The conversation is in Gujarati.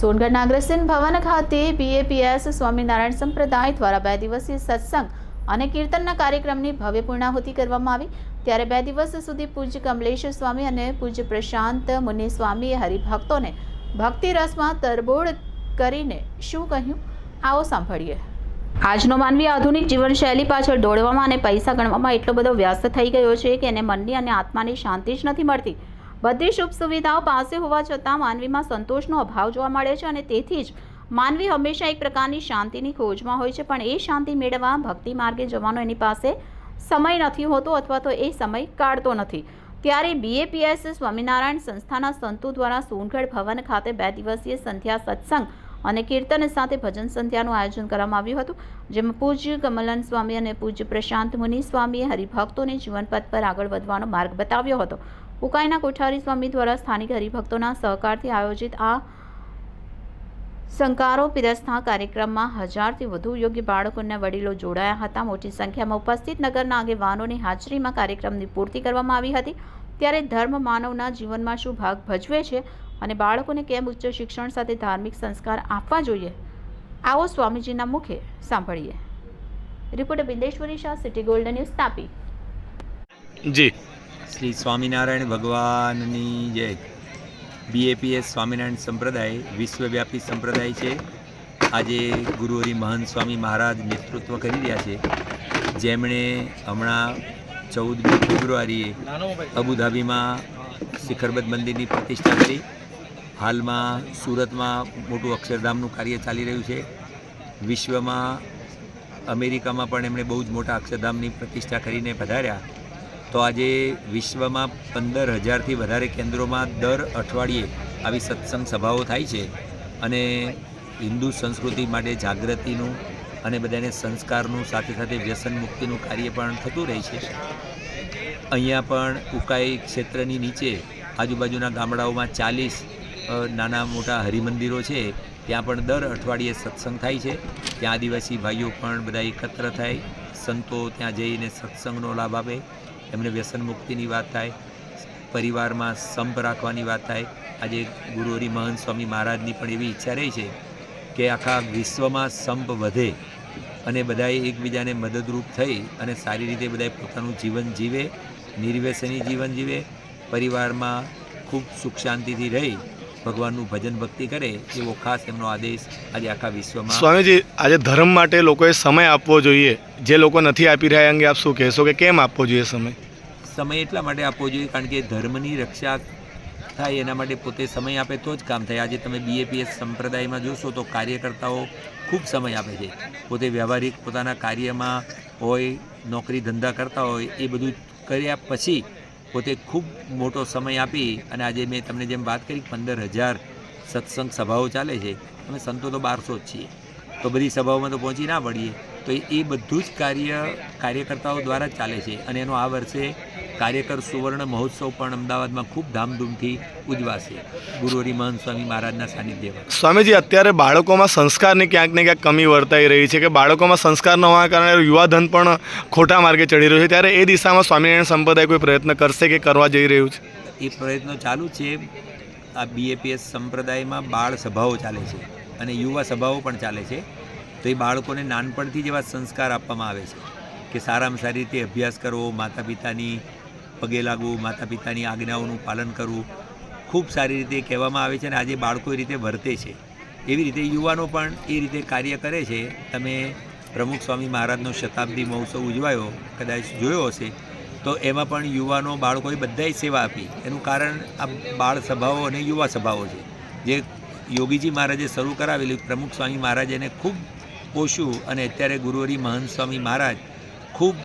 સોનગઢના અગ્રસેન ભવન ખાતે બીએપીએસ સ્વામિનારાયણ સંપ્રદાય દ્વારા બે દિવસીય સત્સંગ અને કીર્તનના કાર્યક્રમની ભવ્ય પૂર્ણાહુતિ કરવામાં આવી. ત્યારે બે દિવસ સુધી પૂજ્ય કમલેશ સ્વામી અને પૂજ્ય પ્રશાંત મુનિ સ્વામીએ હરિભક્તોને ભક્તિ રસમાં તરબોળ કરીને શું કહ્યું? આવો સાંભળીએ. આજનો માનવી આધુનિક જીવનશૈલી પાછળ દોડવામાં અને પૈસા ગણવામાં એટલો બધો વ્યસ્ત થઈ ગયો છે કે એને મનની અને આત્માની શાંતિ જ નથી મળતી. બધી શુભ સુવિધાઓ પાસે હોવા છતાં માનવીમાં સંતોષનો અભાવ જોવા મળે છે અને તેથી જ માનવી હંમેશા એક પ્રકારની શાંતિની ખોજમાં હોય છે. પણ એ શાંતિ મેળવવા ભક્તિ માર્ગે જવાનો એની પાસે સમય નથી હોતો અથવા તો એ સમય કાઢતો નથી. ત્યારે બીએપીએસ સ્વામિનારાયણ સંસ્થાના સંતો દ્વારા સોનગઢ ભવન ખાતે બે દિવસીય સંધ્યા સત્સંગ અને કીર્તન સાથે ભજન સંધ્યાનું આયોજન કરવામાં આવ્યું હતું, જેમાં પૂજ્ય કમલન સ્વામી અને પૂજ્ય પ્રશાંત મુનિ સ્વામીએ હરિભક્તોને જીવનપથ પર આગળ વધવાનો માર્ગ બતાવ્યો હતો. ઉકાઈના કોઠારી સ્વામી દ્વારા સ્થાનિક હરિભક્તોના સહકારથી આયોજિત આ સંકારો પીરસતા કાર્યક્રમમાં હજારથી વધુ યોગ્ય બાળકોના વડીલો જોડાયા હતા. મોટી સંખ્યામાં ઉપસ્થિત નગરના આગેવાનોની હાજરીમાં કાર્યક્રમની પૂર્તિ કરવામાં આવી હતી. ત્યારે ધર્મ માનવના જીવનમાં શું ભાગ ભજવે છે અને બાળકોને કેમ ઉચ્ચ શિક્ષણ સાથે ધાર્મિક સંસ્કાર આપવા જોઈએ, આવો સ્વામીજીના મુખે સાંભળીએ. Reporter Bindeshwari Shah, city golden news, Tapi. જી. શ્રી સ્વામિનારાયણ ભગવાનની જય બીએપીએસ સ્વામિનારાયણ સંપ્રદાય, વિશ્વવ્યાપી સંપ્રદાય છે. આજે ગુરુહરિ મહંત સ્વામી મહારાજ નેતૃત્વ કરી રહ્યા છે. જેમણે હમણાં ચૌદમી ફેબ્રુઆરીએ અબુધાબીમાં શિખરબદ્ધ મંદિરની પ્રતિષ્ઠા કરી. હાલમાં સુરતમાં મોટું અક્ષરધામનું કાર્ય ચાલી રહ્યું છે. વિશ્વમાં અમેરિકામાં પણ એમણે બહુ જ મોટા અક્ષરધામની પ્રતિષ્ઠા કરીને પધાર્યા. તો આજે વિશ્વમાં પંદર હજારથી વધારે કેન્દ્રોમાં દર અઠવાડિયે આવી સત્સંગ સભાઓ થાય છે અને હિન્દુ સંસ્કૃતિ માટે જાગૃતિનું અને બધાને સંસ્કારનું સાથે સાથે વ્યસન મુક્તિનું કાર્ય પણ થતું રહે છે. અહીંયા પણ ઉકાઈ ક્ષેત્રની નીચે આજુબાજુના ગામડાઓમાં ચાલીસ નાના મોટા હરિમંદિરો છે. ત્યાં પણ દર અઠવાડિયે સત્સંગ થાય છે. ત્યાં આદિવાસી ભાઈઓ પણ બધા એકત્ર થાય. સંતો ત્યાં જઈને સત્સંગનો લાભ આપે. એમને વ્યસન મુક્તિની વાત થાય, પરિવારમાં સંપ રાખવાની વાત થાય. આજે ગુરુ હરિ મહંત સ્વામી મહારાજની પણ એવી ઈચ્છા રહી છે કે આખા વિશ્વમાં સંપ વધે અને બધાએ એકબીજાને મદદરૂપ થઈ અને સારી રીતે બધાએ પોતાનું જીવન જીવે, નિર્વ્યસની જીવન જીવે, પરિવારમાં ખૂબ સુખ શાંતિથી રહી ભગવાનનું ભજન ભક્તિ કરે એવો ખાસ એમનો આદેશ આજે આખા વિશ્વમાં સ્વામીજી આજે ધર્મ માટે લોકોએ સમય આપવો જોઈએ. જે લોકો નથી આપી રહ્યા અંગે આપ શું કહેશો કે કેમ આપવો જોઈએ સમય? સમય એટલા માટે આપવો જોઈએ કારણ કે ધર્મની રક્ષા થાય એના માટે પોતે સમય આપે તો જ કામ થાય. આજે તમે બીએપીએસ સંપ્રદાયમાં જોશો તો કાર્યકર્તાઓ ખૂબ સમય આપે છે. પોતે વ્યવહારિક પોતાના કાર્યમાં હોય નોકરી ધંધા કરતા હોય એ બધું કર્યા પછી પોતે ખૂબ મોટો સમય આપી અને આજે મેં તમને જેમ વાત કરી પંદર હજાર સત્સંગ સભાઓ ચાલે છે, અમે સંતો તો બારસો જ છીએ. તો બધી સભાઓમાં તો પહોંચી ના પડીએ. તો એ બધું જ કાર્ય કાર્યકર્તાઓ દ્વારા જ ચાલે છે અને એનો આ વર્ષે કાર્યકર સુવર્ણ મહોત્સવ પણ અમદાવાદમાં ખૂબ ધામધૂમથી ઉજવાશે. ગુરુ હરિમહંત સ્વામી મહારાજના સાનિધ્યમાં. સ્વામીજી અત્યારે બાળકોમાં સંસ્કારની ક્યાંક ને ક્યાંક કમી વર્તાઈ રહી છે કે બાળકોમાં સંસ્કાર ન હોવાના કારણે યુવાધન પણ ખોટા માર્ગે ચડી રહ્યું છે. ત્યારે એ દિશામાં સ્વામિનારાયણ સંપ્રદાય કોઈ પ્રયત્ન કરશે કે કરવા જઈ રહ્યું છે? એ પ્રયત્નો ચાલુ છે. આ બીએપીએસ સંપ્રદાયમાં બાળ સભાઓ ચાલે છે અને યુવા સભાઓ પણ ચાલે છે. તો એ બાળકોને નાનપણથી જેવા સંસ્કાર આપવામાં આવે છે કે સારામાં સારી રીતે અભ્યાસ કરવો માતા પિતાની પગે લાગવું માતા પિતાની આજ્ઞાઓનું પાલન કરવું, ખૂબ સારી રીતે કહેવામાં આવે છે અને આજે બાળકો એ રીતે વર્તે છે. એવી રીતે યુવાનો પણ એ રીતે કાર્ય કરે છે. તમે પ્રમુખ સ્વામી મહારાજનો શતાબ્દી મહોત્સવ ઉજવાયો, કદાચ જોયો હશે, તો એમાં પણ યુવાનો, બાળકોએ બધાએ સેવા આપી. એનું કારણ આ બાળ સભાઓ અને યુવા સભાઓ છે. જે યોગીજી મહારાજે શરૂ કરાવેલી, પ્રમુખ સ્વામી મહારાજ એને ખૂબ પોષ્યું અને અત્યારે ગુરુવરી મહંત સ્વામી મહારાજ ખૂબ